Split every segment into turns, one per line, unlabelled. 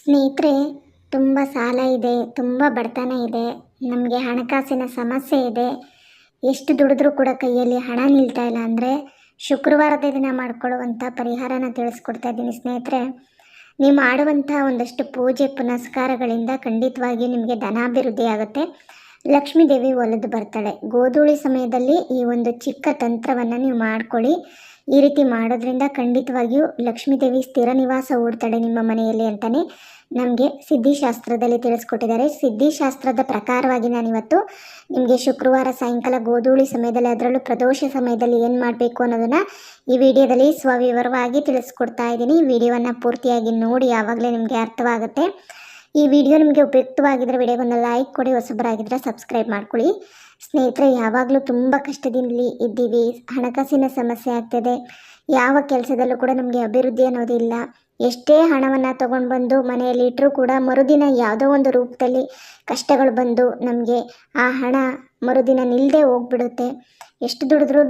ಸ್ನೇಹಿತರೆ, ತುಂಬ ಸಾಲ ಇದೆ, ತುಂಬ ಬಡತನ ಇದೆ, ನಮಗೆ ಹಣಕಾಸಿನ ಸಮಸ್ಯೆ ಇದೆ. ಎಷ್ಟು ದುಡಿದ್ರೂ ಕೂಡ ಕೈಯಲ್ಲಿ ಹಣ ನಿಲ್ತಾ ಇಲ್ಲ ಅಂದರೆ ಶುಕ್ರವಾರದ ದಿನ ಮಾಡ್ಕೊಳ್ಳುವಂಥ ಪರಿಹಾರನ ತಿಳಿಸ್ಕೊಡ್ತಾ ಇದ್ದೀನಿ ಸ್ನೇಹಿತರೆ. ನೀವು ಮಾಡುವಂಥ ಒಂದಷ್ಟು ಪೂಜೆ ಪುನಸ್ಕಾರಗಳಿಂದ ಖಂಡಿತವಾಗಿ ನಿಮಗೆ ಧನಾಭಿವೃದ್ಧಿ ಆಗುತ್ತೆ. ಲಕ್ಷ್ಮೀದೇವಿ ಒಲಿದು ಬರ್ತಾಳೆ ಗೋಧೂಳಿ ಸಮಯದಲ್ಲಿ ಈ ಒಂದು ಚಿಕ್ಕ ತಂತ್ರವನ್ನು ನೀವು ಮಾಡ್ಕೊಳ್ಳಿ. ಈ ರೀತಿ ಮಾಡೋದ್ರಿಂದ ಖಂಡಿತವಾಗಿಯೂ ಲಕ್ಷ್ಮೀ ದೇವಿ ಸ್ಥಿರ ನಿವಾಸ ಓಡ್ತಾಳೆ ನಿಮ್ಮ ಮನೆಯಲ್ಲಿ ಅಂತಲೇ ನಮಗೆ ಸಿದ್ಧಿಶಾಸ್ತ್ರದಲ್ಲಿ ತಿಳಿಸ್ಕೊಟ್ಟಿದ್ದಾರೆ. ಸಿದ್ಧಿಶಾಸ್ತ್ರದ ಪ್ರಕಾರವಾಗಿ ನಾನಿವತ್ತು ನಿಮಗೆ ಶುಕ್ರವಾರ ಸಾಯಂಕಾಲ ಗೋಧೂಳಿ ಸಮಯದಲ್ಲಿ, ಅದರಲ್ಲೂ ಪ್ರದೋಷ ಸಮಯದಲ್ಲಿ ಏನು ಮಾಡಬೇಕು ಅನ್ನೋದನ್ನು ಈ ವಿಡಿಯೋದಲ್ಲಿ ಸ್ವವಿವರವಾಗಿ ತಿಳಿಸ್ಕೊಡ್ತಾ ಇದ್ದೀನಿ. ವಿಡಿಯೋವನ್ನು ಪೂರ್ತಿಯಾಗಿ ನೋಡಿ, ಯಾವಾಗಲೇ ನಿಮಗೆ ಅರ್ಥವಾಗುತ್ತೆ. ಈ ವಿಡಿಯೋ ನಿಮಗೆ ಉಪಯುಕ್ತವಾಗಿದ್ದರೆ ವಿಡಿಯೋಗೊಂದು ಲೈಕ್ ಕೊಡಿ ಹೊಸಬರಾಗಿದ್ದರೆ ಸಬ್ಸ್ಕ್ರೈಬ್ ಮಾಡ್ಕೊಳ್ಳಿ. ಸ್ನೇಹಿತರೆ, ಯಾವಾಗಲೂ ತುಂಬ ಕಷ್ಟದಲ್ಲಿ ಇದ್ದೀವಿ. ಹಣಕಾಸಿನ ಸಮಸ್ಯೆ ಆಗ್ತದೆ. ಯಾವ ಕೆಲಸದಲ್ಲೂ ಕೂಡ ನಮಗೆ ಅಭಿವೃದ್ಧಿ ಅನ್ನೋದಿಲ್ಲ ಎಷ್ಟೇ ಹಣವನ್ನು ತೊಗೊಂಡು ಬಂದು ಮನೆಯಲ್ಲಿ ಇಟ್ಟರೂ ಕೂಡ ಮರುದಿನ ಯಾವುದೋ ಒಂದು ರೂಪದಲ್ಲಿ ಕಷ್ಟಗಳು ಬಂದು ನಮಗೆ ಆ ಹಣ ಮರುದಿನ ನಿಲ್ಲದೆ ಹೋಗ್ಬಿಡುತ್ತೆ. ಎಷ್ಟು ದುಡಿದ್ರೂ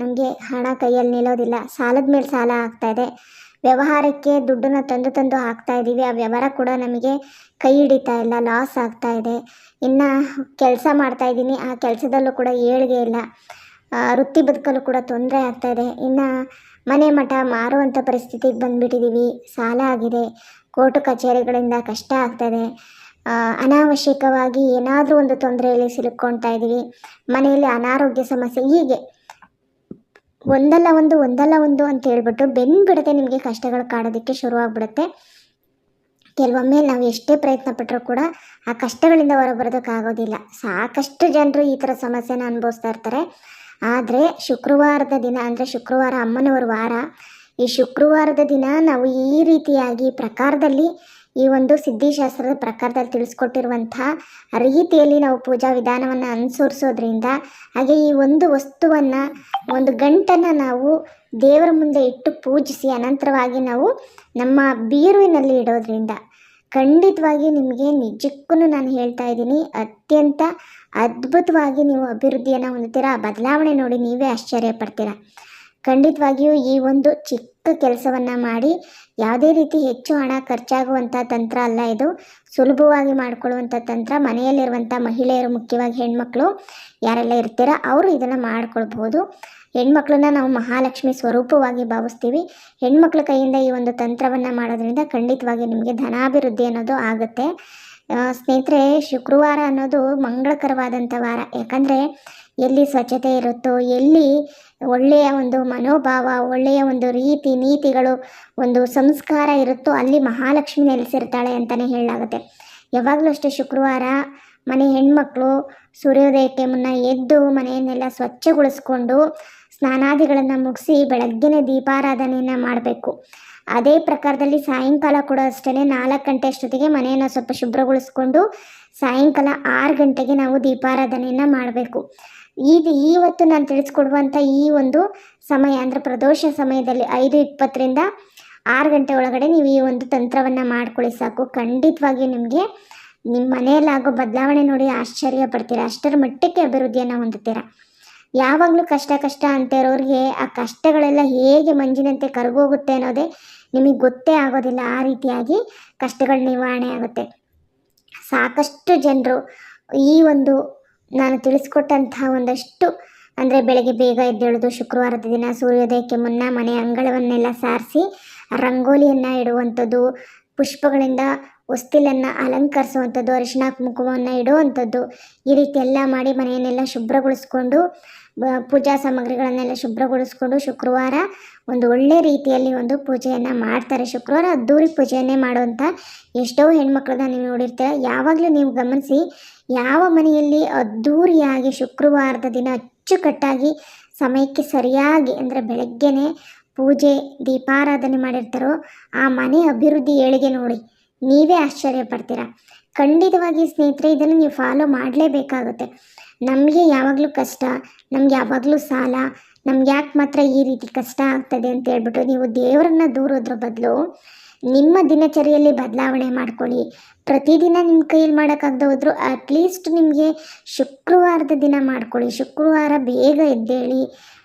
ನಮಗೆ ಹಣ ಕೈಯಲ್ಲಿ ನಿಲ್ಲೋದಿಲ್ಲ. ಸಾಲದ ಮೇಲೆ ಸಾಲ ಆಗ್ತಾಯಿದೆ ವ್ಯವಹಾರಕ್ಕೆ ದುಡ್ಡನ್ನು ತಂದು ತಂದು ಹಾಕ್ತಾ ಇದ್ದೀವಿ. ಆ ವ್ಯವಹಾರ ಕೂಡ ನಮಗೆ ಕೈ ಹಿಡಿತಾ ಇಲ್ಲ ಲಾಸ್ ಆಗ್ತಾ ಇದೆ. ಇನ್ನು ಕೆಲಸ ಮಾಡ್ತಾ ಇದ್ದೀನಿ. ಆ ಕೆಲಸದಲ್ಲೂ ಕೂಡ ಏಳಿಗೆ ಇಲ್ಲ. ವೃತ್ತಿ ಬದುಕಲು ಕೂಡ ತೊಂದರೆ ಆಗ್ತಾ ಇದೆ. ಇನ್ನು ಮನೆ ಮಠ ಮಾರುವಂಥ ಪರಿಸ್ಥಿತಿಗೆ ಬಂದುಬಿಟ್ಟಿದ್ದೀವಿ ಸಾಲ ಆಗಿದೆ. ಕೋರ್ಟು ಕಚೇರಿಗಳಿಂದ ಕಷ್ಟ ಆಗ್ತಾಯಿದೆ ಅನಾವಶ್ಯಕವಾಗಿ ಏನಾದರೂ ಒಂದು ತೊಂದರೆಯಲ್ಲಿ ಸಿಲುಕ್ಕೊಳ್ತಾ ಇದ್ದೀವಿ ಮನೆಯಲ್ಲಿ ಅನಾರೋಗ್ಯ ಸಮಸ್ಯೆ ಹೀಗೆ ಒಂದಲ್ಲ ಒಂದು ಒಂದಲ್ಲ ಒಂದು ಅಂತ ಹೇಳ್ಬಿಟ್ಟು ಬೆನ್ನು ಬಿಡದೆ ನಿಮಗೆ ಕಷ್ಟಗಳು ಕಾಡೋದಕ್ಕೆ ಶುರುವಾಗ್ಬಿಡುತ್ತೆ. ಕೆಲವೊಮ್ಮೆ ನಾವು ಎಷ್ಟೇ ಪ್ರಯತ್ನ ಪಟ್ಟರೂ ಕೂಡ ಆ ಕಷ್ಟಗಳಿಂದ ಹೊರಬರೋದಕ್ಕಾಗೋದಿಲ್ಲ ಸಾಕಷ್ಟು ಜನರು ಈ ಥರ ಸಮಸ್ಯೆನ ಅನುಭವಿಸ್ತಾ ಇರ್ತಾರೆ. ಆದರೆ ಶುಕ್ರವಾರದ ದಿನ ಅಂದರೆ ಶುಕ್ರವಾರ ಅಮ್ಮನವರ ವಾರ. ಈ ಶುಕ್ರವಾರದ ದಿನ ನಾವು ಈ ರೀತಿಯಾಗಿ ಪ್ರಕಾರದಲ್ಲಿ ಈ ಒಂದು ಸಿದ್ಧಿಶಾಸ್ತ್ರದ ಪ್ರಕಾರದಲ್ಲಿ ತಿಳಿಸ್ಕೊಟ್ಟಿರುವಂತಹ ರೀತಿಯಲ್ಲಿ ನಾವು ಪೂಜಾ ವಿಧಾನವನ್ನು ಅನುಸರಿಸೋದ್ರಿಂದ ಹಾಗೆ ಈ ಒಂದು ವಸ್ತುವನ್ನು, ಒಂದು ಗಂಟನ್ನು ನಾವು ದೇವರ ಮುಂದೆ ಇಟ್ಟು ಪೂಜಿಸಿ ಅನಂತರವಾಗಿ ನಾವು ನಮ್ಮ ಬೀರುವಿನಲ್ಲಿ ಇಡೋದ್ರಿಂದ ಖಂಡಿತವಾಗಿ ನಿಮಗೆ ನಿಜಕ್ಕೂ ನಾನು ಹೇಳ್ತಾ ಇದ್ದೀನಿ ಅತ್ಯಂತ ಅದ್ಭುತವಾಗಿ ನೀವು ಅಭಿವೃದ್ಧಿಯನ್ನು ಹೊಂದುತ್ತೀರಾ, ಬದಲಾವಣೆ ನೋಡಿ ನೀವೇ ಆಶ್ಚರ್ಯ ಪಡ್ತೀರಾ ಖಂಡಿತವಾಗಿಯೂ ಈ ಒಂದು ಚಿಕ್ಕ ಕೆಲಸವನ್ನು ಮಾಡಿ ಯಾವುದೇ ರೀತಿ ಹೆಚ್ಚು ಹಣ ಖರ್ಚಾಗುವಂಥ ತಂತ್ರ ಅಲ್ಲ ಇದು. ಸುಲಭವಾಗಿ ಮಾಡಿಕೊಳ್ಳುವಂಥ ತಂತ್ರ ಮನೆಯಲ್ಲಿರುವಂಥ ಮಹಿಳೆಯರು ಮುಖ್ಯವಾಗಿ ಹೆಣ್ಮಕ್ಳು ಯಾರೆಲ್ಲ ಇರ್ತೀರ ಅವರು ಇದನ್ನು ಮಾಡ್ಕೊಳ್ಬೋದು ಹೆಣ್ಮಕ್ಳನ್ನ ನಾವು ಮಹಾಲಕ್ಷ್ಮಿ ಸ್ವರೂಪವಾಗಿ ಭಾವಿಸ್ತೀವಿ. ಹೆಣ್ಮಕ್ಳ ಕೈಯಿಂದ ಈ ಒಂದು ತಂತ್ರವನ್ನು ಮಾಡೋದ್ರಿಂದ ಖಂಡಿತವಾಗಿ ನಿಮಗೆ ಧನಾಭಿವೃದ್ಧಿ ಅನ್ನೋದು ಆಗುತ್ತೆ. ಸ್ನೇಹಿತರೆ, ಶುಕ್ರವಾರ ಅನ್ನೋದು ಮಂಗಳಕರವಾದಂಥ ವಾರ. ಯಾಕಂದರೆ ಎಲ್ಲಿ ಸ್ವಚ್ಛತೆ ಇರುತ್ತೋ, ಎಲ್ಲಿ ಒಳ್ಳೆಯ ಒಂದು ಮನೋಭಾವ, ಒಳ್ಳೆಯ ಒಂದು ರೀತಿ ನೀತಿಗಳು, ಒಂದು ಸಂಸ್ಕಾರ ಇರುತ್ತೋ ಅಲ್ಲಿ ಮಹಾಲಕ್ಷ್ಮಿ ನೆಲೆಸಿರ್ತಾಳೆ ಅಂತಲೇ ಹೇಳಲಾಗುತ್ತೆ. ಯಾವಾಗಲೂ ಅಷ್ಟೇ ಶುಕ್ರವಾರ ಮನೆ ಹೆಣ್ಮಕ್ಳು ಸೂರ್ಯೋದಯಕ್ಕೆ ಮುನ್ನ ಎದ್ದು ಮನೆಯನ್ನೆಲ್ಲ ಸ್ವಚ್ಛಗೊಳಿಸ್ಕೊಂಡು ಸ್ನಾನಾದಿಗಳನ್ನು ಮುಗಿಸಿ ಬೆಳಗ್ಗೆನೇ ದೀಪಾರಾಧನೆಯನ್ನು ಮಾಡಬೇಕು. ಅದೇ ಪ್ರಕಾರದಲ್ಲಿ ಸಾಯಂಕಾಲ ಕೂಡ ಅಷ್ಟೇ ನಾಲ್ಕು ಗಂಟೆ ಅಷ್ಟೊತ್ತಿಗೆ ಮನೆಯನ್ನು ಸ್ವಲ್ಪ ಶುಭ್ರಗೊಳಿಸ್ಕೊಂಡು ಸಾಯಂಕಾಲ ಆರು ಗಂಟೆಗೆ ನಾವು ದೀಪಾರಾಧನೆಯನ್ನು ಮಾಡಬೇಕು. ಇದು ಇವತ್ತು ನಾನು ತಿಳಿಸ್ಕೊಡುವಂಥ ಈ ಒಂದು ಸಮಯ ಅಂದರೆ ಪ್ರದೋಷ ಸಮಯದಲ್ಲಿ ಐದು ಇಪ್ಪತ್ತರಿಂದ ಆರು ಗಂಟೆ ಒಳಗಡೆ ನೀವು ಈ ಒಂದು ತಂತ್ರವನ್ನು ಮಾಡ್ಕೊಳ್ಳಿ ಸಾಕು. ಖಂಡಿತವಾಗಿ ನಿಮಗೆ ನಿಮ್ಮ ಮನೆಯಲ್ಲಾಗೋ ಬದಲಾವಣೆ ನೋಡಿ ಆಶ್ಚರ್ಯ ಪಡ್ತೀರಾ. ಅಷ್ಟರ ಮಟ್ಟಕ್ಕೆ ಅಭಿವೃದ್ಧಿಯನ್ನು ಹೊಂದುತ್ತೀರ. ಯಾವಾಗಲೂ ಕಷ್ಟ ಕಷ್ಟ ಅಂತ ಇರೋರಿಗೆ ಆ ಕಷ್ಟಗಳೆಲ್ಲ ಹೇಗೆ ಮಂಜಿನಂತೆ ಕರಗೋಗುತ್ತೆ ಅನ್ನೋದೇ ನಿಮಗೆ ಗೊತ್ತೇ ಆಗೋದಿಲ್ಲ. ಆ ರೀತಿಯಾಗಿ ಕಷ್ಟಗಳ ನಿವಾರಣೆ ಆಗುತ್ತೆ. ಸಾಕಷ್ಟು ಜನರು ಈ ಒಂದು ನಾನು ತಿಳಿಸ್ಕೊಟ್ಟಂತಹ ಒಂದಷ್ಟು, ಅಂದರೆ ಬೆಳಗ್ಗೆ ಬೇಗ ಎದ್ದೇಳೋದು, ಶುಕ್ರವಾರದ ದಿನ ಸೂರ್ಯೋದಯಕ್ಕೆ ಮುನ್ನ ಮನೆ ಅಂಗಳವನ್ನೆಲ್ಲ ಸಾರಿಸಿ, ರಂಗೋಲಿಯನ್ನು ಇಡುವಂಥದ್ದು, ಪುಷ್ಪಗಳಿಂದ ಹೊಸ್ತಿಲನ್ನು ಅಲಂಕರಿಸುವಂಥದ್ದು ಅರಿಶಿನ ಕುಂಕುಮವನ್ನು ಇಡುವಂಥದ್ದು, ಈ ರೀತಿ ಎಲ್ಲ ಮಾಡಿ ಮನೆಯನ್ನೆಲ್ಲ ಶುಭ್ರಗೊಳಿಸ್ಕೊಂಡು ಪೂಜಾ ಸಾಮಗ್ರಿಗಳನ್ನೆಲ್ಲ ಶುಭ್ರಗೊಳಿಸ್ಕೊಂಡು ಶುಕ್ರವಾರ ಒಂದು ಒಳ್ಳೆ ರೀತಿಯಲ್ಲಿ ಒಂದು ಪೂಜೆಯನ್ನು ಮಾಡ್ತಾರೆ ಶುಕ್ರವಾರ. ಅದ್ದೂರಿ ಪೂಜೆಯನ್ನೇ ಮಾಡುವಂಥ ಎಷ್ಟೋ ಹೆಣ್ಮಕ್ಳನ್ನ ನೀವು ನೋಡಿರ್ತೀರ. ಯಾವಾಗಲೂ ನೀವು ಗಮನಿಸಿ, ಯಾವ ಮನೆಯಲ್ಲಿ ಅದ್ದೂರಿಯಾಗಿ ಶುಕ್ರವಾರದ ದಿನ ಅಚ್ಚುಕಟ್ಟಾಗಿ, ಸಮಯಕ್ಕೆ ಸರಿಯಾಗಿ ಅಂದರೆ ಬೆಳಗ್ಗೆನೆ ಪೂಜೆ, ದೀಪಾರಾಧನೆ ಮಾಡಿರ್ತಾರೋ, ಆ ಮನೆ ಅಭಿವೃದ್ಧಿ ಏಳಿಗೆ ನೋಡಿ, ನೀವೇ ಆಶ್ಚರ್ಯ ಪಡ್ತೀರಾ. ಖಂಡಿತವಾಗಿ ಸ್ನೇಹಿತರೆ, ಇದನ್ನು ನೀವು ಫಾಲೋ ಮಾಡಲೇಬೇಕಾಗುತ್ತೆ. ನಮಗೆ ಯಾವಾಗಲೂ ಕಷ್ಟ, ನಮ್ಗೆ ಯಾವಾಗಲೂ ಸಾಲ, ನಮ್ಗೆ ಯಾಕೆ ಮಾತ್ರ ಈ ರೀತಿ ಕಷ್ಟ ಆಗ್ತದೆ ಅಂತ ಹೇಳ್ಬಿಟ್ಟು ನೀವು ದೇವರನ್ನ ದೂರೋದ್ರ ಬದಲು ನಿಮ್ಮ ದಿನಚರಿಯಲ್ಲಿ ಬದಲಾವಣೆ ಮಾಡ್ಕೊಳ್ಳಿ. ಪ್ರತಿದಿನ ನಿಮ್ಮ ಕೈಯಲ್ಲಿ ಮಾಡೋಕ್ಕಾಗದೆ ಹೋದರೂ ಅಟ್ಲೀಸ್ಟ್ ನಿಮಗೆ ಶುಕ್ರವಾರದ ದಿನ ಮಾಡ್ಕೊಳ್ಳಿ. ಶುಕ್ರವಾರ ಬೇಗ ಎದ್ದೇಳಿ,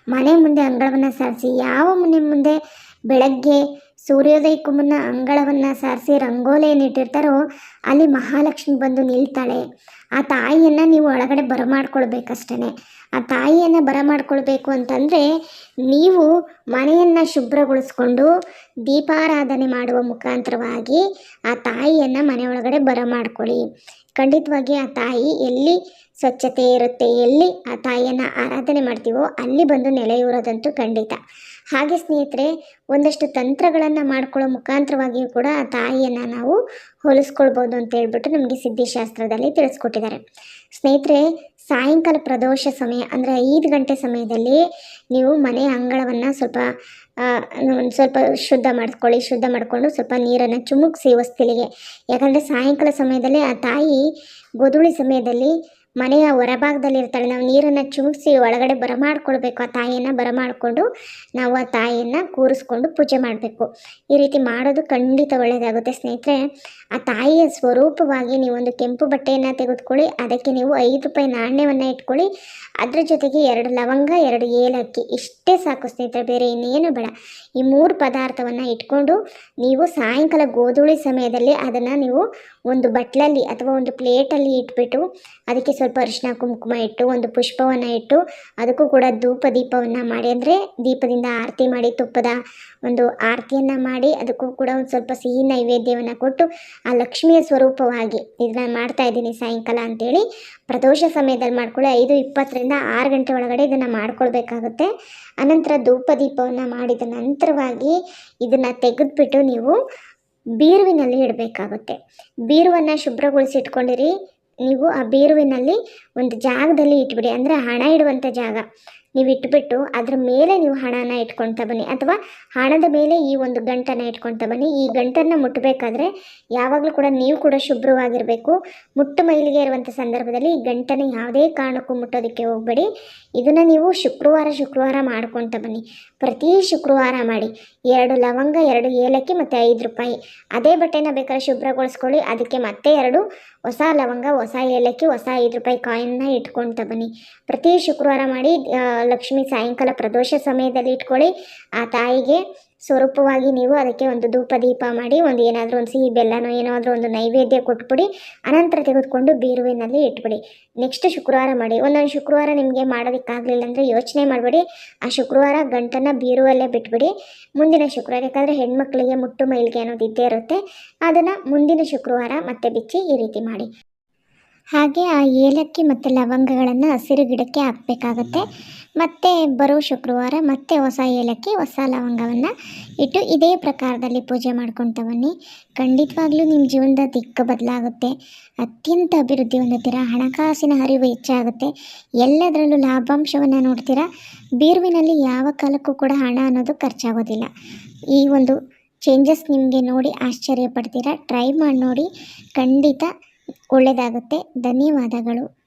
ಮನೆ ಮುಂದೆ ಅಂಗಳವನ್ನು ಸಾರಿಸಿ, ಯಾವ ಮನೆ ಮುಂದೆ ಬೆಳಗ್ಗೆ ಸೂರ್ಯೋದಯಕ್ಕೂ ಮುನ್ನ ಅಂಗಳವನ್ನು ಸಾರಿಸಿ ರಂಗೋಲೆಯನ್ನು ಇಟ್ಟಿರ್ತಾರೋ ಅಲ್ಲಿ ಮಹಾಲಕ್ಷ್ಮಿ ಬಂದು ನಿಲ್ತಾಳೆ. ಆ ತಾಯಿಯನ್ನು ನೀವು ಒಳಗಡೆ ಬರಮಾಡ್ಕೊಳ್ಬೇಕಷ್ಟೇ ಆ ತಾಯಿಯನ್ನು ಬರಮಾಡ್ಕೊಳ್ಬೇಕು ಅಂತಂದರೆ ನೀವು ಮನೆಯನ್ನು ಶುಭ್ರಗೊಳಿಸ್ಕೊಂಡು ದೀಪಾರಾಧನೆ ಮಾಡುವ ಮುಖಾಂತರವಾಗಿ ಆ ತಾಯಿಯನ್ನು ಮನೆ ಒಳಗಡೆ ಬರಮಾಡ್ಕೊಳ್ಳಿ. ಖಂಡಿತವಾಗಿ ಆ ತಾಯಿ ಎಲ್ಲಿ ಸ್ವಚ್ಛತೆ ಇರುತ್ತೆ, ಎಲ್ಲಿ ಆ ತಾಯಿಯನ್ನು ಆರಾಧನೆ ಮಾಡ್ತೀವೋ ಅಲ್ಲಿ ಬಂದು ನೆಲೆಯೂರೋದಂತೂ ಖಂಡಿತ. ಹಾಗೆ ಸ್ನೇಹಿತರೆ, ಒಂದಷ್ಟು ತಂತ್ರಗಳನ್ನು ಮಾಡ್ಕೊಳ್ಳೋ ಮುಖಾಂತರವಾಗಿಯೂ ಕೂಡ ಆ ತಾಯಿಯನ್ನು ನಾವು ಹೋಲಿಸ್ಕೊಳ್ಬೋದು ಅಂತ ಹೇಳ್ಬಿಟ್ಟು ನಮಗೆ ಸಿದ್ಧಿಶಾಸ್ತ್ರದಲ್ಲಿ ತಿಳಿಸ್ಕೊಟ್ಟಿದ್ದಾರೆ. ಸ್ನೇಹಿತರೆ, ಸಾಯಂಕಾಲ ಪ್ರದೋಷ ಸಮಯ ಅಂದರೆ ಐದು ಗಂಟೆ ಸಮಯದಲ್ಲಿ ನೀವು ಮನೆ ಅಂಗಳವನ್ನು ಸ್ವಲ್ಪ ಒಂದು ಸ್ವಲ್ಪ ಶುದ್ಧ ಮಾಡ್ಕೊಳ್ಳಿ, ಶುದ್ಧ ಮಾಡಿಕೊಂಡು ಸ್ವಲ್ಪ ನೀರನ್ನು ಚುಮುಕ್ಸಿ ಹೊಸ್ತಿಲಿಗೆ. ಯಾಕಂದರೆ ಸಾಯಂಕಾಲ ಸಮಯದಲ್ಲಿ ಆ ತಾಯಿ ಗೊದುಳಿ ಸಮಯದಲ್ಲಿ ಮನೆಯ ಹೊರಭಾಗದಲ್ಲಿ ಇರ್ತಾಳೆ ನಾವು ನೀರನ್ನು ಚಿಮುಕಿಸಿ ಒಳಗಡೆ ಬರಮಾಡ್ಕೊಳ್ಬೇಕು. ಆ ತಾಯಿಯನ್ನು ಬರಮಾಡಿಕೊಂಡು ನಾವು ಆ ತಾಯಿಯನ್ನು ಕೂರಿಸ್ಕೊಂಡು ಪೂಜೆ ಮಾಡಬೇಕು. ಈ ರೀತಿ ಮಾಡೋದು ಖಂಡಿತ ಒಳ್ಳೆಯದಾಗುತ್ತೆ. ಸ್ನೇಹಿತರೆ, ಆ ತಾಯಿಯ ಸ್ವರೂಪವಾಗಿ ನೀವು ಒಂದು ಕೆಂಪು ಬಟ್ಟೆಯನ್ನು ತೆಗೆದುಕೊಳ್ಳಿ, ಅದಕ್ಕೆ ನೀವು ಐದು ರೂಪಾಯಿ ನಾಣ್ಯವನ್ನು ಇಟ್ಕೊಳ್ಳಿ. ಅದರ ಜೊತೆಗೆ ಎರಡು ಲವಂಗ, ಎರಡು ಏಲಕ್ಕಿ, ಇಷ್ಟೇ ಸಾಕು ಸ್ನೇಹಿತರೆ, ಬೇರೆ ಇನ್ನೇನು ಬೇಡ. ಈ ಮೂರು ಪದಾರ್ಥವನ್ನು ಇಟ್ಕೊಂಡು ನೀವು ಸಾಯಂಕಾಲ ಗೋಧೂಳಿ ಸಮಯದಲ್ಲಿ ಅದನ್ನು ನೀವು ಒಂದು ಬಟ್ಲಲ್ಲಿ ಅಥವಾ ಒಂದು ಪ್ಲೇಟಲ್ಲಿ ಇಟ್ಬಿಟ್ಟು ಅದಕ್ಕೆ ಸ್ವಲ್ಪ ಅರಿಶಿನ ಕುಂಕುಮ ಇಟ್ಟು, ಒಂದು ಪುಷ್ಪವನ್ನು ಇಟ್ಟು, ಅದಕ್ಕೂ ಕೂಡ ಧೂಪ ದೀಪವನ್ನು ಮಾಡಿ. ಅಂದರೆ ದೀಪದಿಂದ ಆರತಿ ಮಾಡಿ, ತುಪ್ಪದ ಒಂದು ಆರತಿಯನ್ನು ಮಾಡಿ, ಅದಕ್ಕೂ ಕೂಡ ಒಂದು ಸ್ವಲ್ಪ ಸಿಹಿ ನೈವೇದ್ಯವನ್ನು ಕೊಟ್ಟು, ಆ ಲಕ್ಷ್ಮಿಯ ಸ್ವರೂಪವಾಗಿ ಇದನ್ನ ಮಾಡ್ತಾ ಇದ್ದೀನಿ ಸಾಯಂಕಾಲ ಅಂತೇಳಿ. ಪ್ರದೋಷ ಸಮಯದಲ್ಲಿ ಮಾಡ್ಕೊಳ್ಳಿ, ಐದು ಇಪ್ಪತ್ತರಿಂದ ಆರು ಗಂಟೆ ಒಳಗಡೆ ಇದನ್ನು ಮಾಡ್ಕೊಳ್ಬೇಕಾಗುತ್ತೆ. ಅನಂತರ ಧೂಪ ದೀಪವನ್ನು ಮಾಡಿದ ನಂತರವಾಗಿ ಇದನ್ನು ತೆಗೆದುಬಿಟ್ಟು ನೀವು ಬೀರುವಿನಲ್ಲಿ ಇಡಬೇಕಾಗುತ್ತೆ. ಬೀರುವನ್ನು ಶುಭ್ರಗೊಳಿಸಿ ಇಟ್ಕೊಂಡಿರಿ ನೀವು ಆ ಬೀರುವಿನಲ್ಲಿ ಒಂದು ಜಾಗದಲ್ಲಿ ಇಟ್ಬಿಡಿ, ಅಂದರೆ ಹಣ ಇಡುವಂಥ ಜಾಗ. ನೀವು ಇಟ್ಬಿಟ್ಟು ಅದ್ರ ಮೇಲೆ ನೀವು ಹಣನ ಇಟ್ಕೊಳ್ತಾ ಬನ್ನಿ. ಅಥವಾ ಹಣದ ಮೇಲೆ ಈ ಒಂದು ಗಂಟನ್ನು ಇಟ್ಕೊಳ್ತಾ ಬನ್ನಿ. ಈ ಗಂಟನ್ನು ಮುಟ್ಟಬೇಕಾದ್ರೆ ಯಾವಾಗಲೂ ಕೂಡ ನೀವು ಕೂಡ ಶುಭ್ರವಾಗಿರಬೇಕು. ಮುಟ್ಟು ಮೈಲಿಗೆ ಇರುವಂಥ ಸಂದರ್ಭದಲ್ಲಿ ಈ ಗಂಟನ್ನು ಯಾವುದೇ ಕಾರಣಕ್ಕೂ ಮುಟ್ಟೋದಕ್ಕೆ ಹೋಗಬೇಡಿ. ಇದನ್ನು ನೀವು ಶುಕ್ರವಾರ ಶುಕ್ರವಾರ ಮಾಡ್ಕೊಳ್ತಾ ಬನ್ನಿ. ಪ್ರತಿ ಶುಕ್ರವಾರ ಮಾಡಿ. ಎರಡು ಲವಂಗ, ಎರಡು ಏಲಕ್ಕಿ ಮತ್ತು ಐದು ರೂಪಾಯಿ. ಅದೇ ಬಟ್ಟೆನ ಬೇಕಾದ್ರೆ ಶುಭ್ರಗೊಳಿಸ್ಕೊಳ್ಳಿ. ಅದಕ್ಕೆ ಮತ್ತೆ ಎರಡು ಹೊಸ ಲವಂಗ, ಹೊಸ ಏಲಕ್ಕಿ, ಹೊಸ ಐದು ರೂಪಾಯಿ ಕಾಯಿನ್ನ ಇಟ್ಕೊಂತ ಬನ್ನಿ. ಪ್ರತಿ ಶುಕ್ರವಾರ ಮಾಡಿ ಲಕ್ಷ್ಮಿ ಸಾಯಂಕಾಲ ಪ್ರದೋಷ ಸಮಯದಲ್ಲಿ ಇಟ್ಕೊಳ್ಳಿ. ಆ ತಾಯಿಗೆ ಸ್ವರೂಪವಾಗಿ ನೀವು ಅದಕ್ಕೆ ಒಂದು ಧೂಪ ದೀಪ ಮಾಡಿ, ಒಂದು ಏನಾದರೂ ಒಂದು ಸಿಹಿ ಬೆಲ್ಲನೋ ಏನಾದರೂ ಒಂದು ನೈವೇದ್ಯ ಕೊಟ್ಬಿಡಿ, ಅನಂತರ ತೆಗೆದುಕೊಂಡು ಬೀರುವಿನಲ್ಲಿ ಇಟ್ಬಿಡಿ. ನೆಕ್ಸ್ಟ್ ಶುಕ್ರವಾರ ಮಾಡಿ. ಒಂದೊಂದು ಶುಕ್ರವಾರ ನಿಮಗೆ ಮಾಡೋದಕ್ಕಾಗಲಿಲ್ಲ ಅಂದರೆ ಯೋಚನೆ ಮಾಡಬೇಡಿ. ಆ ಶುಕ್ರವಾರ ಗಂಟನ್ನು ಬೀರುವಲ್ಲೇ ಬಿಟ್ಬಿಡಿ. ಮುಂದಿನ ಶುಕ್ರವಾರ, ಯಾಕಂದರೆ ಹೆಣ್ಮಕ್ಳಿಗೆ ಮುಟ್ಟು ಮೈಲಿಗೆ ಅನ್ನೋದು ಇದ್ದೇ ಇರುತ್ತೆ. ಅದನ್ನು ಮುಂದಿನ ಶುಕ್ರವಾರ ಮತ್ತೆ ಬಿಚ್ಚಿ ಈ ರೀತಿ ಮಾಡಿ. ಹಾಗೆ ಆ ಏಲಕ್ಕಿ ಮತ್ತು ಲವಂಗಗಳನ್ನು ಹಸಿರು ಗಿಡಕ್ಕೆ ಹಾಕಬೇಕಾಗತ್ತೆ. ಮತ್ತು ಬರೋ ಶುಕ್ರವಾರ ಮತ್ತೆ ಹೊಸ ಏಲಕ್ಕಿ, ಹೊಸ ಲವಂಗವನ್ನು ಇಟ್ಟು ಇದೇ ಪ್ರಕಾರದಲ್ಲಿ ಪೂಜೆ ಮಾಡ್ಕೊಳ್ತಾ ಬನ್ನಿ. ಖಂಡಿತವಾಗ್ಲೂ ನಿಮ್ಮ ಜೀವನದ ದಿಕ್ಕು ಬದಲಾಗುತ್ತೆ. ಅತ್ಯಂತ ಅಭಿವೃದ್ಧಿ ಹೊಂದುತ್ತೀರಾ. ಹಣಕಾಸಿನ ಹರಿವು ಹೆಚ್ಚಾಗುತ್ತೆ. ಎಲ್ಲದರಲ್ಲೂ ಲಾಭಾಂಶವನ್ನು ನೋಡ್ತೀರಾ. ಬೀರುವಿನಲ್ಲಿ ಯಾವ ಕಾಲಕ್ಕೂ ಕೂಡ ಹಣ ಅನ್ನೋದು ಖರ್ಚಾಗೋದಿಲ್ಲ. ಈ ಒಂದು ಚೇಂಜಸ್ ನಿಮಗೆ ನೋಡಿ ಆಶ್ಚರ್ಯ ಪಡ್ತೀರಾ ಟ್ರೈ ಮಾಡಿ ನೋಡಿ. ಖಂಡಿತ ಒಳ್ಳೆಯದಾಗುತ್ತೆ ಧನ್ಯವಾದಗಳು.